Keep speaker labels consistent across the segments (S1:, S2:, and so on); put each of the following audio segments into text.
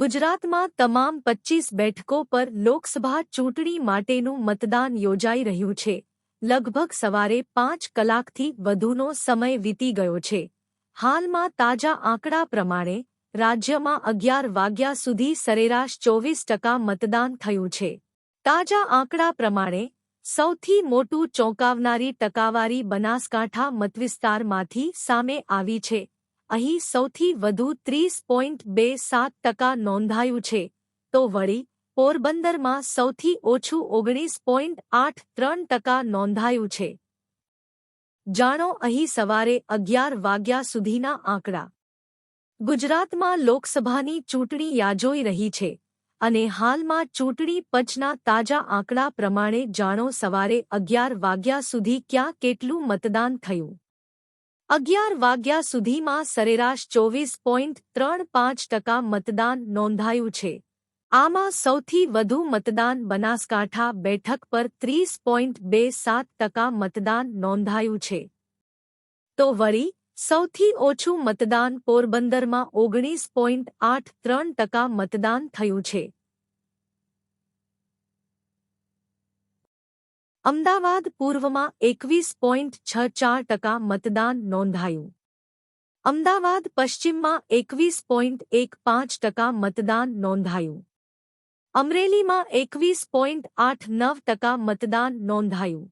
S1: ગુજરાતમાં તમામ પચ્ચીસ બેઠકો પર લોકસભા ચૂંટણી માટેનું મતદાન યોજાઈ રહ્યું છે. લગભગ સવારે પાંચ કલાકથી વધુનો સમય વીતી ગયો છે. હાલમાં તાજા આંકડા પ્રમાણે રાજ્યમાં અગિયાર વાગ્યા સુધી સરેરાશ ચોવીસ ટકા મતદાન થયું છે. તાજા આંકડા પ્રમાણે સૌથી મોટું ચોંકાવનારી ટકાવારી બનાસકાંઠા મતવિસ્તારમાંથી સામે આવી છે. અહીં સૌથી વધુ ત્રીસ પોઈન્ટ બે સાત ટકા નોંધાયું છે. તો વળી, પોરબંદરમાં સૌથી ઓછું ઓગણીસ પોઈન્ટ આઠ ત્રણ ટકા નોંધાયું છે. જાણો અહીં સવારે અગિયાર વાગ્યા સુધીના આંકડા. ગુજરાતમાં લોકસભાની ચૂંટણી યાજોઈ રહી છે અને હાલમાં ચૂંટણી પંચના તાજા આંકડા પ્રમાણે જાણો સવારે અગિયાર વાગ્યા સુધી ક્યાં કેટલું મતદાન થયું? અગિયાર વાગ્યા સુધીમાં સરેરાશ ચોવીસ પોઈન્ટ ત્રણ પાંચ ટકા મતદાન નોંધાયું છે. આમાં સૌથી વધુ મતદાન બનાસકાંઠા બેઠક પર ત્રીસ પોઈન્ટ બે સાત ટકા મતદાન નોંધાયું છે. તો વળી, સૌથી ઓછું મતદાન પોરબંદરમાં ઓગણીસ પોઈન્ટ આઠ ત્રણ ટકા મતદાન થયું છે. અમદાવાદ પૂર્વમાં એકવીસ પોઈન્ટ છ ચાર ટકા મતદાન નોંધાયું અમદાવાદ પશ્ચિમમાં એકવીસ પોઈન્ટ એક પાંચ ટકા મતદાન નોંધાયું અમરેલીમાં એકવીસ પોઈન્ટ આઠ નવ ટકા મતદાન નોંધાયું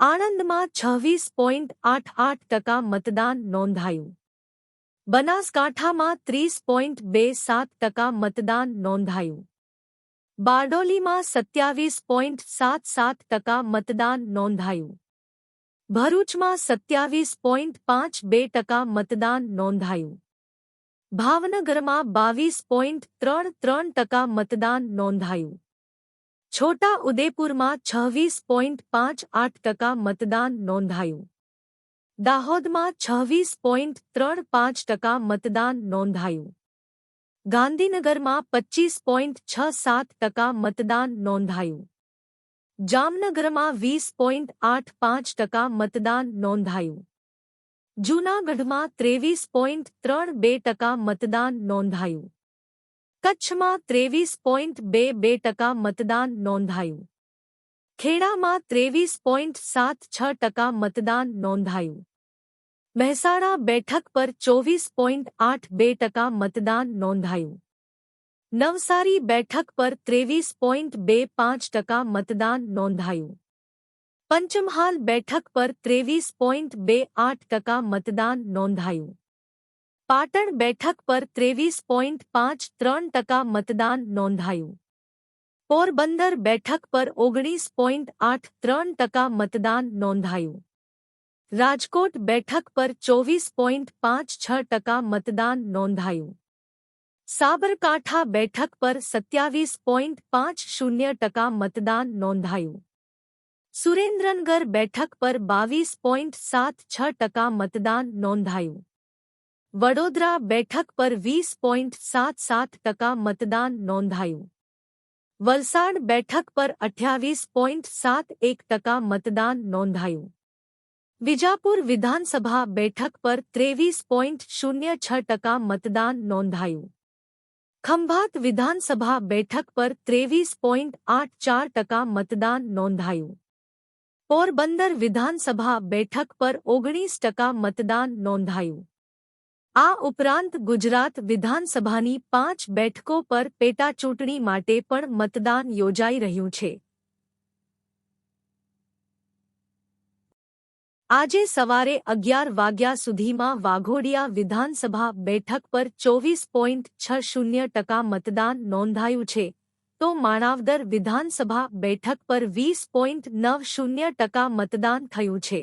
S1: આણંદમાં છવ્વીસ પોઈન્ટ આઠ આઠ ટકા મતદાન નોંધાયું બનાસકાંઠામાં ત્રીસ પોઈન્ટ બે સાત ટકા મતદાન નોંધાયું બારડોલીમાં સત્યાવીસ પોઈન્ટ સાત સાત ટકા મતદાન નોંધાયું ભરૂચમાં સત્યાવીસ પોઈન્ટ પાંચ બે ટકા મતદાન નોંધાયું ભાવનગરમાં બાવીસ પોઈન્ટ ત્રણ ત્રણ ટકા મતદાન નોંધાયું છોટા ઉદેપુરમાં છવ્વીસ પોઈન્ટ પાંચ આઠ ટકા મતદાન નોંધાયું દાહોદમાં છવ્વીસ પોઈન્ટ ત્રણ પાંચ ટકા મતદાન નોંધાયું ગાંધીનગરમાં પચ્ચીસ પોઈન્ટ છ સાત ટકા મતદાન નોંધાયું. જામનગરમાં વીસ પોઈન્ટ આઠ પાંચ ટકા મતદાન નોંધાયું. જૂનાગઢમાં ત્રેવીસ પોઈન્ટ ત્રણ બે ટકા મતદાન નોંધાયું. કચ્છમાં ત્રેવીસ પોઈન્ટ બે બે ટકા મતદાન નોંધાયું. ખેડામાં ત્રેવીસ પોઈન્ટ સાત છ ટકા મતદાન નોંધાયું. મહેસાણા બેઠક પર ચોવીસ પોઈન્ટ આઠ બે ટકા મતદાન નોંધાયું નવસારી બેઠક પર ત્રેવીસ પોઈન્ટ બે પાંચ ટકા મતદાન નોંધાયું પંચમહાલ બેઠક પર ત્રેવીસ પોઈન્ટ બે આઠ ટકા મતદાન નોંધાયું પાટણ બેઠક પર ત્રેવીસ પોઈન્ટ પાંચ ત્રણ ટકા મતદાન નોંધાયું પોરબંદર બેઠક પર ઓગણીસ પોઈન્ટ આઠ ત્રણ ટકા મતદાન નોંધાયું રાજકોટ બેઠક પર ચોવીસ પોઈન્ટ પાંચ છ ટકા મતદાન નોંધાયું સાબરકાંઠા બેઠક પર સત્યાવીસ પોઈન્ટ પાંચ શૂન્ય ટકા મતદાન નોંધાયું સુરેન્દ્રનગર બેઠક પર બાવીસ પોઈન્ટ સાત છ ટકા મતદાન નોંધાયું વડોદરા બેઠક પર વીસ પોઈન્ટ સાત સાત ટકા મતદાન નોંધાયું વલસાડ બેઠક પર અઠ્યાવીસ પોઈન્ટ સાત એક ટકા મતદાન નોંધાયું વિજાપુર વિધાનસભા બેઠક પર ત્રેવીસ પોઈન્ટ શૂન્ય છ ટકા મતદાન નોંધાયું. ખંભાત વિધાનસભા બેઠક પર ત્રેવીસ પોઈન્ટ આઠ ચાર ટકા મતદાન નોંધાયું. પોરબંદર વિધાનસભા બેઠક પર ઓગણીસ ટકા મતદાન નોંધાયું. આ ઉપરાંત ગુજરાત વિધાનસભાની પાંચ બેઠકો પર પેટાચૂંટણી માટે પણ મતદાન યોજાઈ રહ્યું છે. આજે સવારે અગિયાર વાગ્યા સુધીમાં વાઘોડિયા વિધાનસભા બેઠક પર ચોવીસ પોઈન્ટ છ શૂન્ય ટકા મતદાન નોંધાયું છે. તો માણાવદર વિધાનસભા બેઠક પર વીસ પોઈન્ટ નવ શૂન્ય ટકા મતદાન થયું છે.